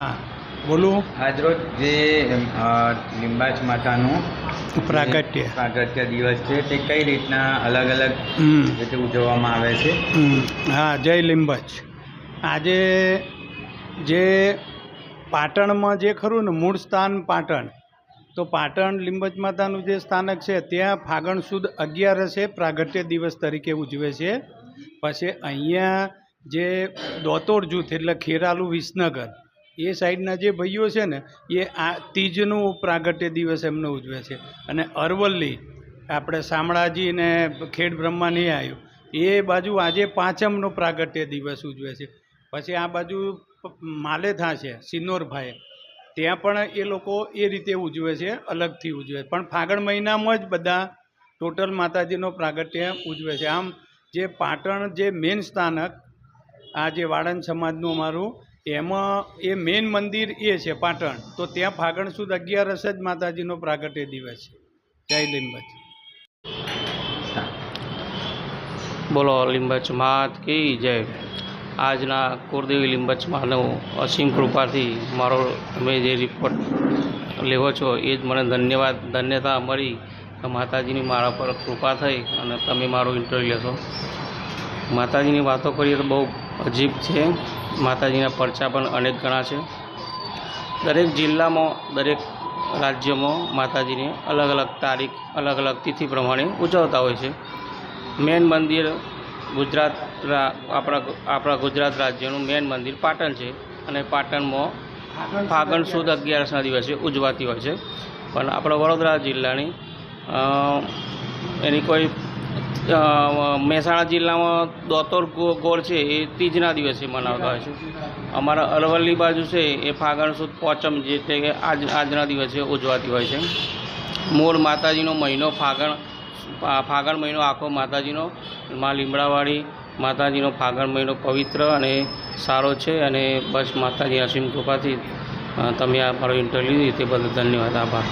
હા બોલું. આજરોજ જે લિંબાચ માતાનું પ્રાગટ્ય. પ્રાગટ્ય દિવસ છે તે કઈ રીતના અલગ અલગ રીતે ઉજવવામાં આવે છે? હા જય લિંબાચ આજે જે પાટણમાં જે ખરું ને મૂળ સ્થાન પાટણ તો પાટણ લિંબજ માતાનું જે સ્થાનક છે ત્યાં ફાગણ સુદ અગિયારસે પ્રાગટ્ય દિવસ તરીકે ઉજવે છે. પછી અહીંયા જે દોતોર જૂથ એટલે ખેરાલુ વિસનગર એ સાઈડના જે ભાઈઓ છે ને, એ આ તીજનું પ્રાગટ્ય દિવસ એમનો ઉજવે છે. અને અરવલ્લી, આપણે શામળાજી ને ખેડ બ્રહ્મા નહીં આવ્યું એ બાજુ આજે પાંચમનો પ્રાગટ્ય દિવસ ઉજવે છે. પછી આ બાજુ માલેથા છે સિન્નોરભાઈ ત્યાં પણ એ લોકો એ રીતે ઉજવે છે, અલગથી ઉજવે. પણ ફાગણ મહિનામાં જ બધા ટોટલ માતાજીનો પ્રાગટ્ય ઉજવે છે. આમ જે પાટણ જે મેન સ્થાનક, આ જે વાળંદ સમાજનું અમારું એમાં એ મેન મંદિર એ છે, પાટણ. તો ત્યાં ફાગણ સુદ અગિયારસ જ માતાજીનો પ્રાગટ્ય દિવસ છે. જય લીંબચ. બોલો લીંબચ માત કી જય. આજના કુરદેવી લીંબચ માનો અસીમ કૃપાથી મારો તમે જે રિપોર્ટ લેવો છો, એ જ મને ધન્યવાદ, ધન્યતા મળી માતાજીની મારા પર કૃપા થઈ અને તમે મારો ઇન્ટરવ્યૂ લેશો. માતાજીની વાતો કરીએ તો બહુ અજીબ છે. માતાજીના પરચા પણ અનેક ગણા છે. દરેક જિલ્લામાં, દરેક રાજ્યમાં માતાજીની અલગ અલગ તારીખ, અલગ અલગ તિથિ પ્રમાણે ઉજવતા હોય છે. મેન મંદિર ગુજરાત આપણા આપણા ગુજરાત રાજ્યનું મેન મંદિર પાટણ છે અને પાટણમાં ફાગણ સુદ અગિયારસના દિવસે ઉજવાતી હોય છે. પણ આપણા વડોદરા જિલ્લાની એની કોઈ મહેસાણા જિલ્લામાં દોતોર ગોળ છે, એ તીજના દિવસે મનાવતા હોય છે. અમારા અરવલ્લી બાજુ છે, એ ફાગણ સુદ પોચમ જે તે કે આજ, આજના દિવસે ઉજવાતી હોય છે. મૂળ માતાજીનો મહિનો ફાગણ ફાગણ મહિનો આખો માતાજીનો, માં લીમડાવાળી માતાજીનો ફાગણ મહિનો પવિત્ર અને સારો છે અને બસ માતાજી અસીમ કૃપાથી તમે આ મારો ઇન્ટરવ્યૂ લીધી તે બદલ ધન્યવાદ, આભાર.